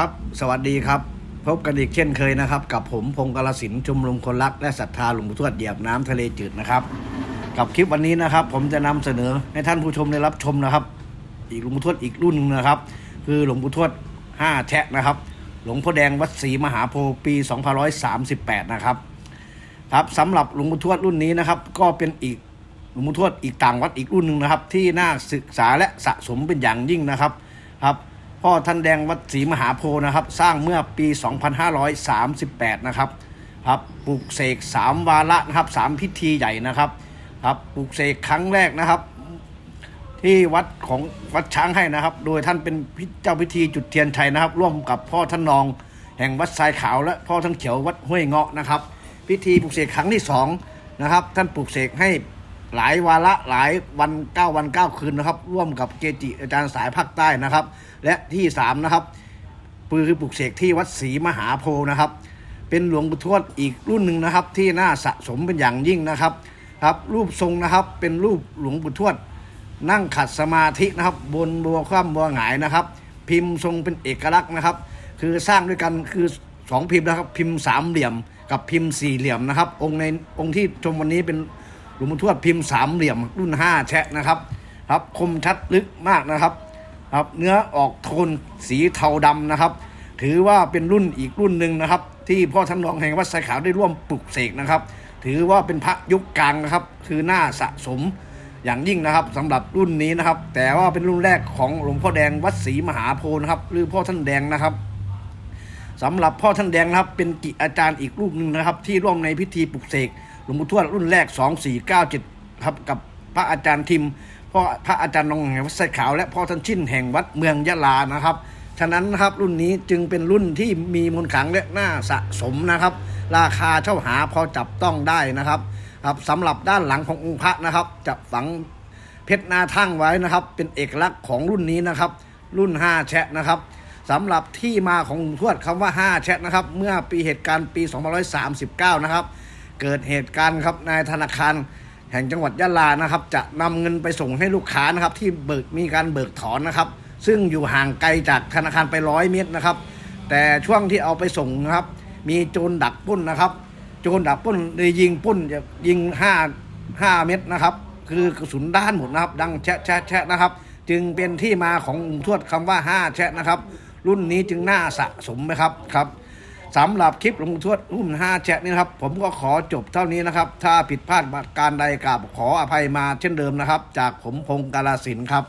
ครับ สวัสดีครับ พบกันอีกเช่นเคยนะครับ กับผมพงศ์กาลสินธุ์ชมรมคนรัก และศรัทธาหลวงปู่ทวดเหยียบน้ำทะเลจืดนะครับ กับคลิปวันนี้นะครับ ผมจะนำเสนอให้ท่านผู้ชมได้รับชมนะครับ อีกหลวงปู่ทวดอีกรุ่นหนึงนะครับ คือหลวงปู่ทวด5แชะนะครับ หลวงพ่อแดงวัดศรีมหาโพธิ์ปี2538 นะครับครับสำหรับหลวงปู่ทวดรุ่นนี้นะครับ ก็เป็นอีกหลวงปู่ทวดอีกต่างวัดอีกรุ่นหนึ่งนะครับ ที่น่าศึกษาและสะสมเป็นอย่างยิ่งนะครับครับ พ่อท่านแดงวัดศรีมหาโพธิ์นะครับ สร้างเมื่อปี 2538 นะครับครับปลูกเสกสามวาระนะครับสามพิธีใหญ่นะครับครับปลูกเสกครั้งแรกนะครับ ที่วัดของวัดช้างให้นะครับ โดยท่านเป็นพิเจ้าพิธีจุดเทียนชัยนะครับ ร่วมกับพ่อท่านนอง แห่งวัดทรายขาวและพ่อท่านเขียววัดห้วยเงาะนะครับ พิธีปลุกเสกครั้งที่สองนะครับท่านปลุกเสกให้ หลายวาระหลายวันเก้าวันเก้าคืนนะครับ ร่วมกับเกจิอาจารย์สายภาคใต้นะครับ และที่สามนะครับปือคือปลุกเสกที่วัดศรีมหาโพธิ์นะครับ เป็นหลวงปู่ทวดอีกรุ่นหนึ่งนะครับ ที่น่าสะสมเป็นอย่างยิ่งนะครับครับรูปทรงนะครับเป็นรูปหลวงปู่ทวด นั่งขัดสมาธินะครับ บนบัวคว่ำบัวหงายนะครับ พิมพ์ทรงเป็นเอกลักษณ์นะครับ คือสร้างด้วยกันคือสองพิมพ์นะครับ พิมพ์สามเหลี่ยมกับพิมพ์สี่เหลี่ยมนะครับ องค์ในองค์ที่ชมวันนี้เป็น หลวงปู่ทวดพิมพ์สามเหลี่ยมรุ่นห้าแชะนะครับ ครับ คมชัดลึกมากนะครับ ครับ เนื้อออกโทนสีเทาดำนะครับ ถือว่าเป็นรุ่นอีกรุ่นหนึ่งนะครับ ที่พ่อท่านรองแห่งวัดสายขาวได้ร่วมปลุกเสกนะครับ ถือว่าเป็นพระยุคกลางนะครับ คือหน้าสะสมอย่างยิ่งนะครับสำหรับรุ่นนี้นะครับ แต่ว่าเป็นรุ่นแรกของหลวงพ่อแดงวัดศรีมหาโพธิ์นะครับ หรือพ่อท่านแดงนะครับสำหรับพ่อท่านแดงนะครับ เป็นกิอาจารย์อีกรูปหนึ่งนะครับ ที่ร่วมในพิธีปลุกเสก หลวงปู่ทวดรุ่นแรก 2497ครับกับพระอาจารย์ทิมพ่อพระอาจารย์นองแห่งวัดไซขาวและพ่อท่านชินแห่งวัดเมืองยะลานะครับฉะนั้นนะครับรุ่นนี้จึงเป็นรุ่นที่มีมูลขังและน่าสะสมนะครับ ราคาเช่าหาพอจับต้องได้นะครับครับสำหรับด้านหลังขององค์พระนะครับจะฝังเพชรนาทั่งไว้นะครับ เป็นเอกลักษณ์ของรุ่นนี้นะครับ รุ่น 5 แชะนะครับสำหรับที่มาของหลวงทวดคำว่า 5 แชะนะครับ เมื่อปีเหตุการณ์ปี 2539 นะครับ เกิดเหตุการณ์ครับนายธนาคาร แห่งจังหวัดยะลานะครับ จะนำเงินไปส่งให้ลูกค้านะครับ ที่เบิกมีการเบิกถอนนะครับ ซึ่งอยู่ห่างไกลจากธนาคารไปร้อยเมตรนะครับ แต่ช่วงที่เอาไปส่งนะครับ มีโจรดักปล้นนะครับ โจรดักปล้นเลยยิงปล้นจะยิงห้าห้าเม็ดนะครับ คือกระสุนด้านหมดนะครับ ดังแชะแชะแชะนะครับ จึงเป็นที่มาของทวดคำว่าห้าแชะนะครับ รุ่นนี้จึงน่าสะสมนะครับครับ สำหรับคลิปหลวงปู่ทวดรุ่น5แชะนี่นะครับ ผมก็ขอจบเท่านี้นะครับ ถ้าผิดพลาดประการใดกราบขออภัยมาเช่นเดิมนะครับ จากผมพงศ์กาลสินธุ์ครับ